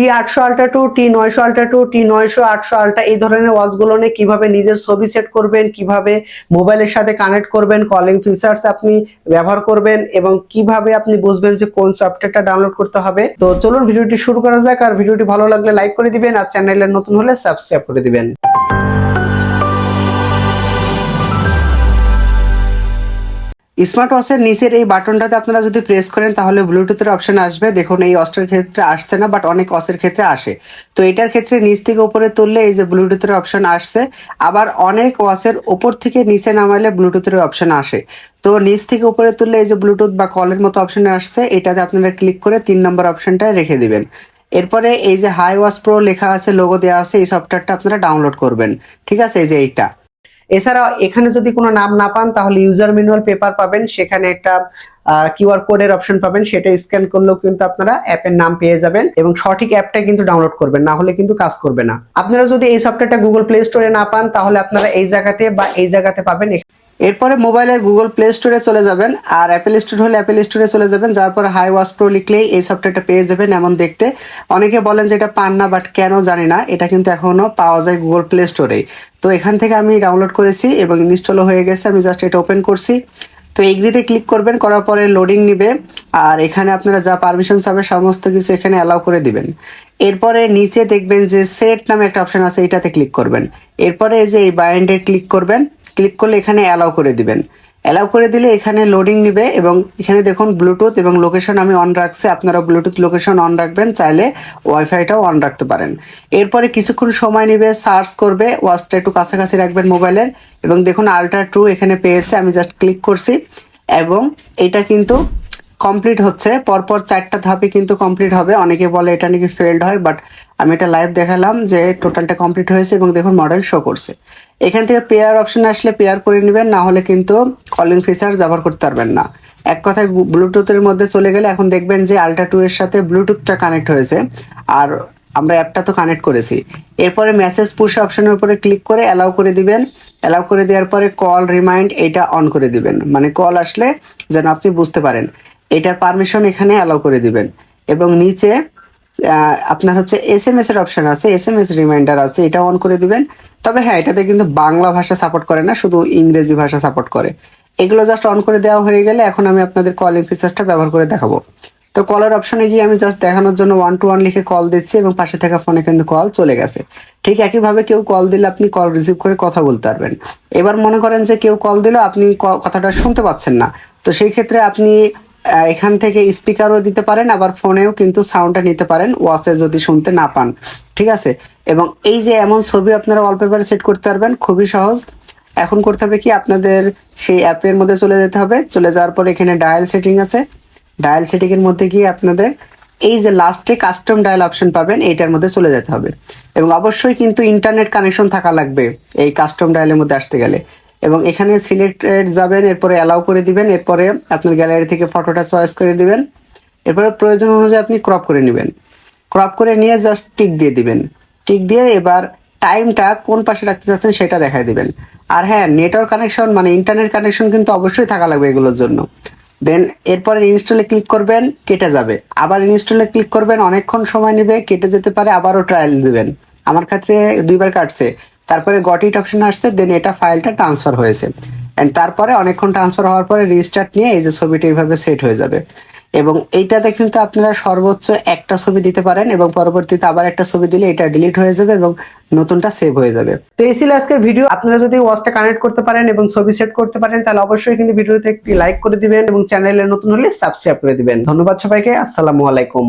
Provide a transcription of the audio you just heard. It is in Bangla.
টি আটশো আলট্রা টু টি নয়শো আল্ট্রা টু টি নয়শো আটশো আল্ট্রা এই ধরনের ওয়াচগুলো নিয়ে কীভাবে নিজের ছবি সেট করবেন, কীভাবে মোবাইলের সাথে কানেক্ট করবেন কলিং ফিচার্স আপনি ব্যবহার করবেন এবং কীভাবে আপনি বুঝবেন যে কোন সফটওয়্যারটা ডাউনলোড করতে হবে। তো চলুন ভিডিওটি শুরু করা যাক আর ভিডিওটি ভালো লাগলে লাইক করে দিবেন আর চ্যানেলের নতুন হলে সাবস্ক্রাইব করে দিবেন। স্মার্ট ওয়াচের নিচের এই বাটনটাতে আপনারা যদি প্রেস করেন, তাহলে ব্লুটুথের অপশন আসবে। দেখুন, এই ওয়াচটার ক্ষেত্রে আসছে না বাট অনেক ওয়াচের ক্ষেত্রে আসে। তো এটার ক্ষেত্রে নিচ থেকে উপরে তুললে এই যে ব্লুটুথের অপশন আসছে। আবার অনেক ওয়াচের ওপর থেকে নিচে নামালে ব্লুটুথের অপশন আসে। তো নিচ থেকে উপরে তুললে এই যে ব্লুটুথ বা কলের মতো অপশন আসছে, এটাতে আপনারা ক্লিক করে তিন নম্বর অপশনটা রেখে দিবেন। এরপরে এই যে হাই ওয়াচ প্রো লেখা আছে লোগো দেওয়া আছে, এই সফটওয়্যারটা আপনারা ডাউনলোড করবেন। ঠিক আছে, এই যে এইটা। এছাড়াও এখানে যদি কোনো নাম না পান, তাহলে ইউজার ম্যানুয়াল পেপার পাবেন। সেখানে একটা কিউআর কোডের অপশন পাবেন। সেটা স্ক্যান করলেও কিন্তু আপনারা অ্যাপের নাম পেয়ে যাবেন এবং সঠিক অ্যাপটা কিন্তু ডাউনলোড করবেন, না হলে কিন্তু কাজ করবে না। আপনারা যদি এই সফটওয়্যারটা গুগল প্লে স্টোরে না পান, তাহলে আপনারা এই জায়গাতে বা এই জায়গাতে পাবেন। এরপরে মোবাইলের গুগল প্লে স্টোরে চলে যাবেন, আর অ্যাপেল স্টোর হলে অ্যাপেল স্টোরে চলে যাবেন, যার পরে হাই ওয়াশ প্রো লিখলেই এই সফটওয়্যারটা পেয়ে যাবেন এমন দেখতে। অনেকে বলেন যে এটা পান না, বাট কেন জানি না, এটা কিন্তু এখনও পাওয়া যায় গুগল প্লে স্টোরেই তো এখান থেকে আমি ডাউনলোড করেছি এবং ইনস্টলও হয়ে গেছে, আমি জাস্ট এটা ওপেন করছি। তো এগ্রিতে ক্লিক করবেন, করার পরে লোডিং নিবে, আর এখানে আপনারা যা পারমিশন চাবে সমস্ত কিছু এখানে অ্যালাউ করে দিবেন। এরপরে নিচে দেখবেন যে সেট নামে একটা অপশন আছে, এটাতে ক্লিক করবেন। এরপরে এই যে এই বাইন্ডে ক্লিক করবেন ক্লিক করলে এখানে অ্যালাউ করে দিবেন। অ্যালাউ করে দিলে এখানে লোডিং নিবে এবং এখানে দেখুন ব্লুটুথ এবং লোকেশন আমি অন রাখছি। আপনারা ব্লুটুথ লোকেশন অন রাখবেন, চাইলে ওয়াইফাইটাও অন রাখতে পারেন। এরপরে কিছুক্ষণ সময় নেবে সার্চ করবে ওয়াচটা একটু কাছাকাছি রাখবেন মোবাইলের এবং দেখুন আলট্রা ট্রু এখানে পেয়েছে, আমি জাস্ট ক্লিক করছি এবং এটা কিন্তু কমপ্লিট হচ্ছে। পরপর চারটা ধাপে কিন্তু কমপ্লিট হবে। অনেকে বলে এটা নাকি ফেল্ড হয় বাট আমি এটা লাইভ দেখালাম যে টোটালটা কমপ্লিট হয়েছে এবং দেখুন মডেল শো করছে। এখান থেকে পেয়ার অপশন আসলে পেয়ার করে নেবেন, না হলে কিন্তু কলিং ফিচার ব্যবহার করতে পারবেন না। এক কথায় ব্লুটুথের মধ্যে চলে গেলে এখন দেখবেন যে আলট্রা টু এর সাথে ব্লুটুথটা কানেক্ট হয়েছে। আর আমরা অ্যাপটা তো কানেক্ট করেছি। এরপরে মেসেজ পুশ অপশনের উপরে ক্লিক করে অ্যালাউ করে দিবেন। অ্যালাউ করে দেওয়ার পরে কল রিমাইন্ড এটা অন করে দিবেন। মানে কল আসলে যেন আপনি বুঝতে পারেন। এটার পারমিশন এখানে অ্যালাউ করে দিবেন। এবং নিচে আপনার হচ্ছে এস এম এস এর অপশন আছে এস এম এস রিমাইন্ডার আছে, এটা অন করে দিবেন। তবে হ্যাঁ এটাতে কিন্তু বাংলা ভাষা সাপোর্ট করে না, শুধু ইংরেজি ভাষা সাপোর্ট করে। এগুলো জাস্ট অন করে দেওয়া হয়ে গেলে এখন আমি আপনাদের কলিং ফিচার্সটা ব্যবহার করে দেখাবো। তো কলের অপশনে গিয়ে আমি জাস্ট দেখানোর জন্য ওয়ান টু ওয়ান লিখে কল দিচ্ছি এবং পাশে থাকা ফোনে কিন্তু কল চলে গেছে। ঠিক একইভাবে কেউ কল দিলে আপনি কল রিসিভ করে কথা বলতে পারবেন। এবার মনে করেন যে কেউ কল দিল, আপনি কথাটা শুনতে পাচ্ছেন না। তো সেই ক্ষেত্রে আপনি এখান থেকে স্পিকারও দিতে পারেন, আবার ফোনেও কিন্তু সাউন্ডটা নিতে পারেন ওয়াচে যদি শুনতে না পান। ঠিক আছে? এবং এই যে এমন ছবি আপনারা ওয়ালপেপারে সেট করতে পারবেন, খুবই সহজ। এখন করতে হবে কি, আপনাদের সেই অ্যাপের মধ্যে চলে যেতে হবে। চলে যাওয়ার পর এখানে ডায়াল সেটিং আছে। ডায়াল সেটিং এর মধ্যে গিয়ে আপনাদের এই যে লাস্টে কাস্টম ডায়াল অপশন পাবেন, এইটার মধ্যে চলে যেতে হবে। এবং অবশ্যই কিন্তু ইন্টারনেট কানেকশন থাকা লাগবে এই কাস্টম ডায়ালের মধ্যে আসতে গেলে। এবং এখানে সিলেক্টেড যাবেন, এরপরে অ্যালাউ করে দিবেন, এরপরে আপনার গ্যালারি থেকে ফটোটা চয়েস করে দিবেন। এরপরে প্রয়োজন অনুযায়ী আপনি ক্রপ করে নেবেন। ক্রপ করে নিয়ে জাস্ট টিক দিয়ে দিবেন। টিক দিয়ে এবার টাইমটা কোন পাশে রাখতে চাচ্ছেন সেটা দেখায় দিবেন। আর হ্যাঁ নেটওয়ার্ক কানেকশন মানে ইন্টারনেট কানেকশন কিন্তু অবশ্যই থাকা লাগবে এগুলোর জন্য। দেন এরপরে ইনস্টলে ক্লিক করবেন, কেটে যাবে। আবার ইনস্টলে ক্লিক করবেন, অনেকক্ষণ সময় নেবে, কেটে যেতে পারে, আবারও ট্রায়াল দিবেন। আমার ক্ষেত্রে দুইবার কাটছে। তারপরে গটিট অপশন আসছে দেন এটা ফাইলটা ট্রান্সফার হয়েছে। অ্যান্ড তারপরে অনেকক্ষণ ট্রান্সফার হওয়ার পরে রিস্টার্ট নিয়ে এই যে ছবিটা এইভাবে সেট হয়ে যাবে। এবং এইটাতে কিন্তু আপনারা সর্বোচ্চ একটা ছবি দিতে পারেন এবং পরবর্তীতে আবার একটা ছবি দিলে এটা ডিলিট হয়ে যাবে এবং নতুনটা সেভ হয়ে যাবে। তো এই ছিল আজকের ভিডিও আপনারা যদি ওয়াচটা কানেক্ট করতে পারেন এবং ছবি সেট করতে পারেন, তাহলে অবশ্যই কিন্তু ভিডিওতে একটি লাইক করে দিবেন এবং চ্যানেলে নতুন হলে সাবস্ক্রাইব করে দিবেন। ধন্যবাদ সবাইকে। আসসালামু আলাইকুম।